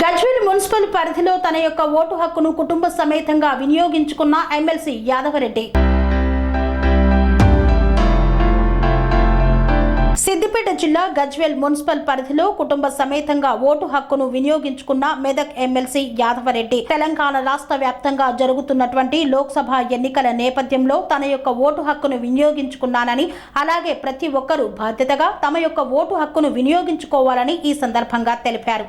Gajwel municipal పరిధిలో తన యొక్క ఓటు హక్కును కుటుంబ సమేతంగా వినియోగించుకున్న ఎమ్మెల్సీ యాదవరెడ్డి. సిద్దిపేట జిల్లా గజ్వేల్ మున్సిపల్ పరిధిలో కుటుంబ సమేతంగా ఓటు హక్కును వినియోగించుకున్న మెదక్ ఎమ్మెల్సీ యాదవరెడ్డి. తెలంగాణ రాష్ట్ర వ్యాప్తంగా జరుగుతున్నటువంటి లోక్సభ ఎన్నికల నేపథ్యంలో తన యొక్క ఓటు హక్కును వినియోగించుకున్నానని అలాగే ప్రతి ఒక్కరూ బాధ్యతగా తమ యొక్క ఓటు హక్కును వినియోగించుకోవాలని ఈ సందర్భంగా తెలిపారు.